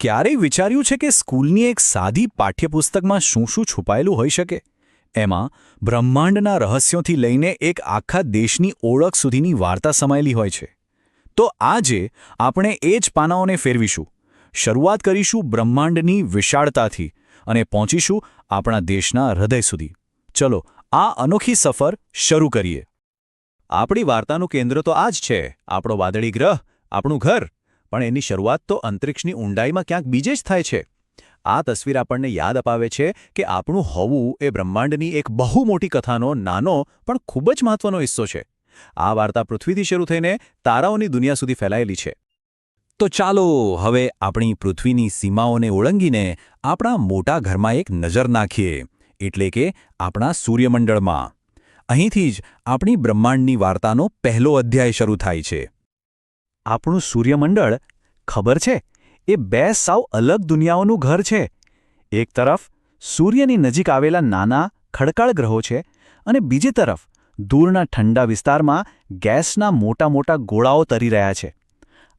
ક્યારેય વિચાર્યું છે કે સ્કૂલની એક સાદી પાઠ્યપુસ્તકમાં શું શું છુપાયેલું હોઈ શકે? એમાં બ્રહ્માંડના રહસ્યોથી લઈને એક આખા દેશની ઓળખ સુધીની વાર્તા સમાયેલી હોય છે. તો આજે આપણે એ જ પાનાઓને ફેરવીશું. શરૂઆત કરીશું બ્રહ્માંડની વિશાળતાથી અને પહોંચીશું આપણા દેશના હૃદય સુધી. ચલો, આ અનોખી સફર શરૂ કરીએ. આપણી વાર્તાનું કેન્દ્ર તો આ જ છે. આપણો વાદળી ગ્રહ, આપણું ઘર પણ એની શરૂઆત તો અંતરિક્ષની ઊંડાઈમાં ક્યાંક બીજે જ થાય છે. આ તસવીર આપણને યાદ અપાવે છે કે આપણું હોવું એ બ્રહ્માંડની એક બહુ મોટી કથાનો, નાનો, પણ ખૂબ જ મહત્વનો હિસ્સો છે. આ વાર્તા પૃથ્વીથી શરૂ થઈને તારાઓની દુનિયા સુધી ફેલાયેલી છે. તો ચાલો હવે આપણી પૃથ્વીની સીમાઓને ઓળંગીને આપણા મોટા ઘરમાં એક નજર નાખીએ. એટલે કે આપણા સૂર્યમંડળમાં. અહીંથી જ આપણી બ્રહ્માંડની વાર્તાનો પહેલો અધ્યાય શરૂ થાય છે. આપણું સૂર્યમંડળ, ખબર છે? એ બે સાવ અલગ દુનિયાઓનું ઘર છે. એક તરફ સૂર્યની નજીક આવેલા નાના ખડકાળ ગ્રહો છે અને બીજી તરફ દૂરના ઠંડા વિસ્તારમાં ગેસના મોટા મોટા ગોળાઓ તરી રહ્યા છે.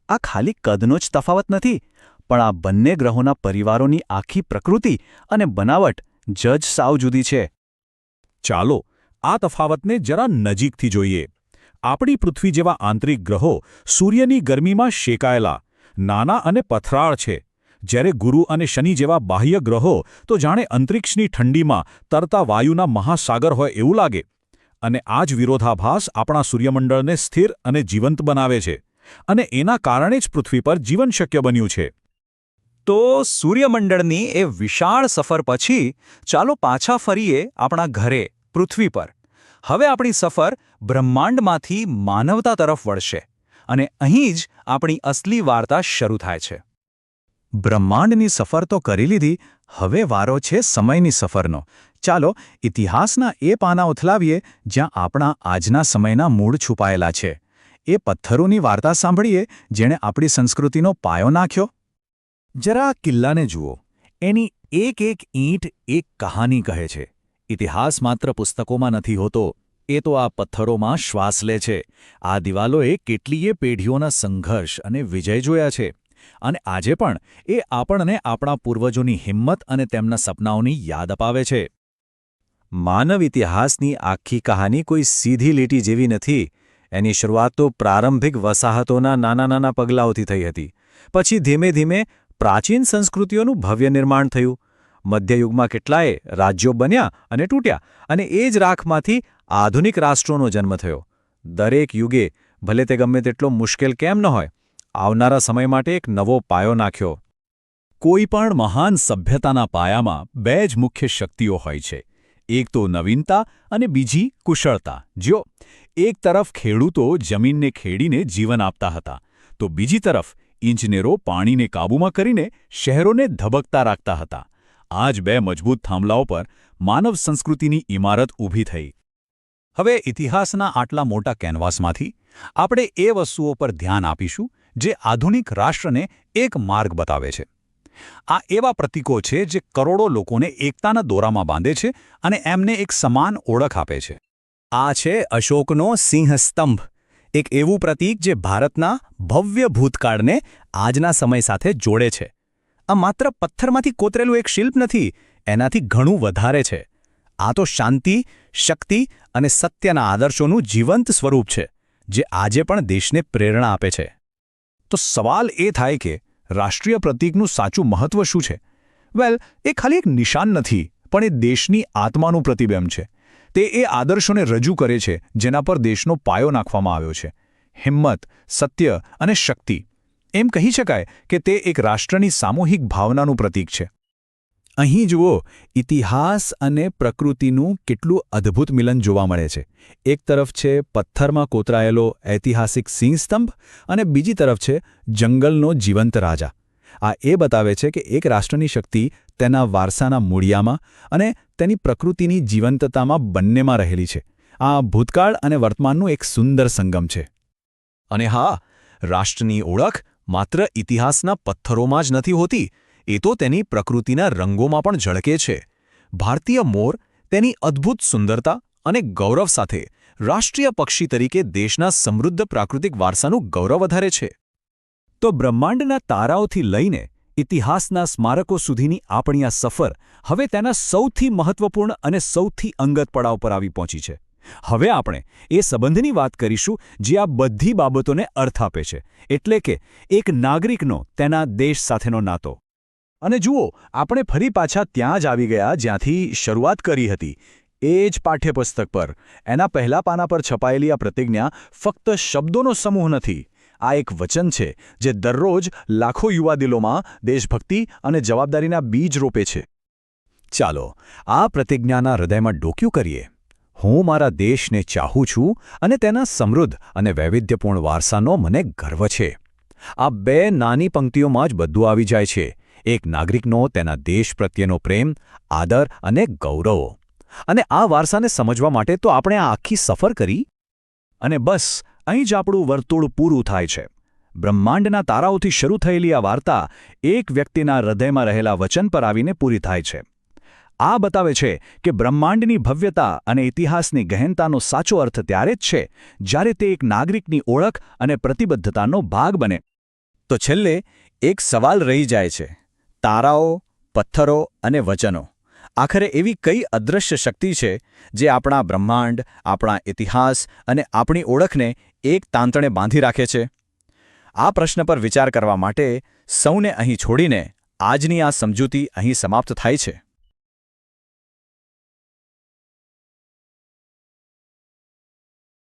આ ખાલી કદનો જ તફાવત નથી, પણ આ બંને ગ્રહોના પરિવારોની આખી પ્રકૃતિ અને બનાવટ જજ સાવ જુદી છે. ચાલો આ તફાવતને જરા નજીકથી જોઈએ. આપણી પૃથ્વી જેવા આંતરિક ગ્રહો સૂર્યની ગરમીમાં શેકાયેલા, નાના અને પથરાળ છે. જ્યારે ગુરુ અને શનિ જેવા બાહ્ય ગ્રહો તો જાણે અંતરિક્ષની ઠંડીમાં તરતા વાયુના મહાસાગર હોય એવું લાગે. અને આ જ વિરોધાભાસ આપણા સૂર્યમંડળને સ્થિર અને જીવંત બનાવે છે. અને એના કારણે જ પૃથ્વી પર જીવન શક્ય બન્યું છે. તો સૂર્યમંડળની એ વિશાળ સફર પછી ચાલો પાછા ફરીએ આપણા ઘરે, પૃથ્વી પર. હવે આપણી સફર બ્રહ્માંડમાંથી માનવતા તરફ વળશે અને અહીં જ આપણી અસલી વાર્તા શરૂ થાય છે. બ્રહ્માંડની સફર તો કરી લીધી, હવે વારો છે સમયની સફરનો. ચાલો ઇતિહાસના એ પાના ઉથલાવીએ જ્યાં આપણા આજના સમયના મૂળ છુપાયેલા છે. એ પથ્થરોની વાર્તા સાંભળીએ જેણે આપણી સંસ્કૃતિનો પાયો નાખ્યો. જરા કિલ્લાને જુઓ. એની એક એક ઈંટ એક કહાની કહે છે. ઇતિહાસ માત્ર પુસ્તકોમાં નથી હોતો, એ તો આ પથ્થરોમાં શ્વાસ લે છે. આ દિવાલોએ કેટલીય પેઢીઓના સંઘર્ષ અને વિજય જોયા છે. અને આજે પણ એ આપણને આપણા પૂર્વજોની હિંમત અને તેમના સપનાઓની યાદ અપાવે છે. માનવ ઇતિહાસની આખી કહાની કોઈ સીધી લીટી જેવી નથી. એની શરૂઆત તો પ્રારંભિક વસાહતોના નાના નાના પગલાઓથી થઈ હતી. પછી ધીમે ધીમે પ્રાચીન સંસ્કૃતિઓનું ભવ્ય નિર્માણ થયું. મધ્યયુગમાં કેટલાય રાજ્યો બન્યા અને તૂટ્યા અને એ જ રાખમાંથી આધુનિક રાષ્ટ્રોનો જન્મ થયો. દરેક યુગે ભલે તે ગમે તેટલો મુશ્કેલ કેમ ન હોય, આવનારા સમય માટે એક નવો પાયો નાખ્યો. કોઈ પણ મહાન સભ્યતાના પાયામાં બે જ મુખ્ય શક્તિઓ હોય છે. એક તો નવીનતા અને બીજી કુશળતા. જો એક તરફ ખેડૂતો જમીનને ખેડીને જીવન આપતા હતા, તો બીજી તરફ ઇજનેરો પાણીને કાબૂમાં કરીને શહેરોને ધબકતા રાખતા હતા. આ જ બે મજબૂત થાંભલાઓ પર માનવ સંસ્કૃતિની ઇમારત ઊભી થઈ. હવે ઇતિહાસના આટલા મોટા કેનવાસમાંથી આપણે એ વસ્તુઓ પર ધ્યાન આપીશું જે આધુનિક રાષ્ટ્રને એક માર્ગ બતાવે છે. આ એવા પ્રતીકો છે જે કરોડો લોકોને એકતાના દોરામાં બાંધે છે અને એમને એક સમાન ઓળખ આપે છે. આ છે અશોકનો સિંહસ્તંભ, એક એવું પ્રતીક જે ભારતના ભવ્ય ભૂતકાળને આજના સમય સાથે જોડે છે. આ માત્ર પથ્થરમાંથી કોતરેલું એક શિલ્પ નથી, એનાથી ઘણું વધારે છે. આ તો શાંતિ, શક્તિ અને સત્યના આદર્શોનું જીવંત સ્વરૂપ છે, જે આજે પણ દેશને પ્રેરણા આપે છે. તો સવાલ એ થાય કે રાષ્ટ્રીય પ્રતીકનું સાચું મહત્વ શું છે? વેલ, એ ખાલી એક નિશાન નથી, પણ એ દેશની આત્માનું પ્રતિબિંબ છે. તે એ આદર્શોને રજૂ કરે છે, જેના પર દેશનો પાયો નાખવામાં આવ્યો છે. હિંમત, સત્ય અને શક્તિ. એમ કહી શકાય કે તે એક રાષ્ટ્રની સામૂહિક ભાવનાનું પ્રતીક છે. અહીં જુઓ, ઇતિહાસ અને પ્રકૃતિનું કેટલું અદ્ભુત મિલન જોવા મળે છે. એક તરફ છે પથ્થરમાં કોતરાયેલો ઐતિહાસિક સિંહસ્તંભ અને બીજી તરફ છે જંગલનો જીવંત રાજા. આ એ બતાવે છે કે એક રાષ્ટ્રની શક્તિ તેના વારસાના મૂળિયામાં અને તેની પ્રકૃતિની જીવંતતામાં બંનેમાં રહેલી છે. આ ભૂતકાળ અને વર્તમાનનું એક સુંદર સંગમ છે. અને હા, રાષ્ટ્રની ઓળખ માત્ર ઇતિહાસના પથ્થરોમાં જ નથી હોતી, એ તો તેની પ્રકૃતિના રંગોમાં પણ ઝળકે છે. ભારતીય મોર તેની અદ્ભુત સુંદરતા અને ગૌરવ સાથે રાષ્ટ્રીય પક્ષી તરીકે દેશના સમૃદ્ધ પ્રાકૃતિક વારસાનું ગૌરવ વધારે છે. તો બ્રહ્માંડના તારાઓથી લઈને ઇતિહાસના સ્મારકો સુધીની આપણી આ સફર હવે તેના સૌથી મહત્વપૂર્ણ અને સૌથી અંગત પડાવ પર આવી પહોંચી છે. હવે આપણે એ સંબંધની વાત કરીશું જે આ બધી બાબતોને અર્થ આપે છે. એટલે કે એક નાગરિકનો તેના દેશ સાથેનો નાતો. અને જુઓ, આપણે ફરી પાછા ત્યાં જ આવી ગયા જ્યાંથી શરૂઆત કરી હતી. એ જ પાઠ્યપુસ્તક પર. એના પહેલા પાના પર છપાયેલી આ પ્રતિજ્ઞા ફક્ત શબ્દોનો સમૂહ નથી. આ એક વચન છે જે દરરોજ લાખો યુવા દિલોમાં દેશભક્તિ અને જવાબદારીના બીજ રોપે છે. ચાલો, આ પ્રતિજ્ઞાના હૃદયમાં ડોક્યું કરીએ. હું મારા દેશને ચાહું છું અને તેના સમૃદ્ધ અને વૈવિધ્યપૂર્ણ વારસાનો મને ગર્વ છે. આ બે નાની પંક્તિઓમાં જ બધું આવી જાય છે. એક નાગરિકનો તેના દેશ પ્રત્યેનો પ્રેમ, આદર અને ગૌરવ. અને આ વારસાને સમજવા માટે તો આપણે આ આખી સફર કરી? અને બસ, અહીં જ આપણું વર્તુળ પૂરું થાય છે. બ્રહ્માંડના તારાઓથી શરૂ થયેલી આ વાર્તા એક વ્યક્તિના હૃદયમાં રહેલા વચન પર આવીને પૂરી થાય છે. આ બતાવે છે કે બ્રહ્માંડની ભવ્યતા અને ઇતિહાસની ગહેનતાનો સાચો અર્થ ત્યારે જ છે જ્યારે તે એક નાગરિકની ઓળખ અને પ્રતિબદ્ધતાનો ભાગ બને. તો છેલ્લે એક સવાલ રહી જાય છે. તારાઓ, પથ્થરો અને વચનો. આખરે એવી કઈ અદૃશ્ય શક્તિ છે જે આપણા બ્રહ્માંડ, આપણા ઇતિહાસ અને આપણી ઓળખને એક તાંતણે બાંધી રાખે છે? આ પ્રશ્ન પર વિચાર કરવા માટે સૌને અહીં છોડીને આજની આ સમજૂતી અહીં સમાપ્ત થાય છે.